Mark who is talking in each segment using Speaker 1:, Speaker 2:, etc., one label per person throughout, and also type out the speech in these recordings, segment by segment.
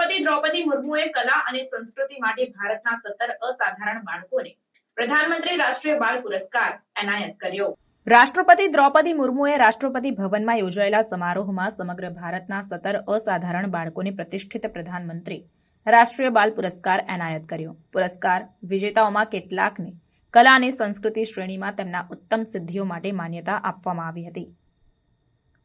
Speaker 1: દ્રૌપદી મુર્મુએ કલા અને સંસ્કૃતિ માટે ભારતના સત્તર અસાધારણ બાળકોને પ્રધાનમંત્રી રાષ્ટ્રીય બાળ પુરસ્કાર એનાયત કર્યો. રાષ્ટ્રપતિ દ્રૌપદી મુર્મુએ રાષ્ટ્રપતિ ભવનમાં યોજાયેલા સમારોહમાં સમગ્ર ભારતના સત્તર અસાધારણ બાળકોને પ્રતિષ્ઠિત પ્રધાનમંત્રી રાષ્ટ્રીય બાલ પુરસ્કાર એનાયત કર્યો. પુરસ્કાર વિજેતાઓમાં કેટલાકને કલા અને સંસ્કૃતિ શ્રેણીમાં તેમના ઉત્તમ સિદ્ધિઓ માટે માન્યતા આપવામાં આવી હતી.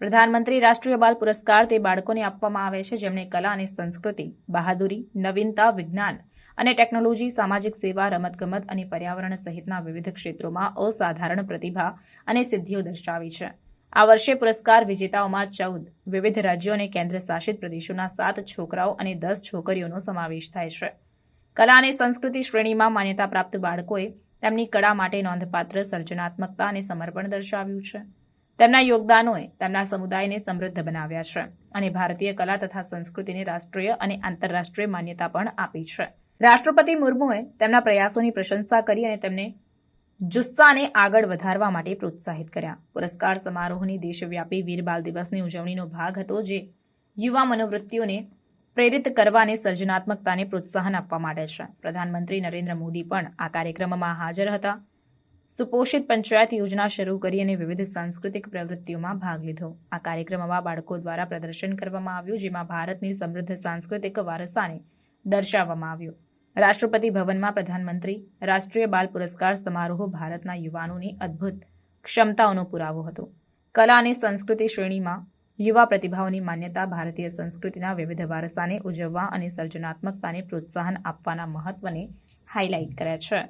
Speaker 1: પ્રધાનમંત્રી રાષ્ટ્રીય બાલ પુરસ્કાર તે બાળકોને આપવામાં આવે છે. જેમણે કલા અને સંસ્કૃતિ, બહાદુરી, નવીનતા, વિજ્ઞાન અને ટેકનોલોજી, સામાજિક સેવા, રમતગમત અને પર્યાવરણ સહિતના વિવિધ ક્ષેત્રોમાં અસાધારણ પ્રતિભા અને સિદ્ધિઓ દર્શાવી છે. આ વર્ષે પુરસ્કાર વિજેતાઓમાં ચૌદ, વિવિધ રાજ્યો અને કેન્દ્ર શાસિત પ્રદેશોના સાત છોકરાઓ અને દસ છોકરીઓનો સમાવેશ થાય છે. કલા અને સંસ્કૃતિ શ્રેણીમાં માન્યતા પ્રાપ્ત બાળકોએ તેમની કળા માટે નોંધપાત્ર સર્જનાત્મકતા અને સમર્પણ દર્શાવ્યું છે. તેમના યોગદાનોએ તેમના સમુદાયને સમૃદ્ધ બનાવ્યા છે અને ભારતીય કલા તથા સંસ્કૃતિને રાષ્ટ્રીય અને આંતરરાષ્ટ્રીય માન્યતા પણ આપી છે. રાષ્ટ્રપતિ મુર્મુએ તેમના પ્રયાસોની પ્રશંસા કરી અને તેમને જુસ્સાને આગળ વધારવા માટે પ્રોત્સાહિત કર્યા. પુરસ્કાર સમારોહની દેશવ્યાપી વીર બાલ દિવસની ઉજવણીનો ભાગ હતો જે યુવા મનોવૃત્તિઓને પ્રેરિત કરવા અને સર્જનાત્મકતાને પ્રોત્સાહન આપવા માટે છે. પ્રધાનમંત્રી નરેન્દ્ર મોદી પણ આ કાર્યક્રમમાં હાજર હતા. સુપોષિત પંચાયત યોજના શરૂ કરી અને વિવિધ સાંસ્કૃતિક પ્રવૃત્તિઓમાં ભાગ લીધો. આ કાર્યક્રમમાં બાળકો દ્વારા પ્રદર્શન કરવામાં આવ્યું, જેમાં ભારતની સમૃદ્ધ સાંસ્કૃતિક વારસાને દર્શાવવામાં આવ્યું. રાષ્ટ્રપતિ ભવનમાં પ્રધાનમંત્રી રાષ્ટ્રીય બાલ પુરસ્કાર સમારોહ ભારતના યુવાનોની અદ્ભુત ક્ષમતાઓનો પુરાવો હતો. કલા અને સંસ્કૃતિ શ્રેણીમાં યુવા પ્રતિભાઓની માન્યતા ભારતીય સંસ્કૃતિના વિવિધ વારસાને ઉજવવા અને સર્જનાત્મકતાને પ્રોત્સાહન આપવાના મહત્વને હાઇલાઇટ કર્યા છે.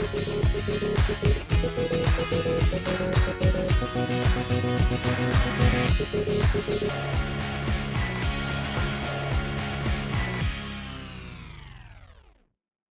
Speaker 1: Thank you.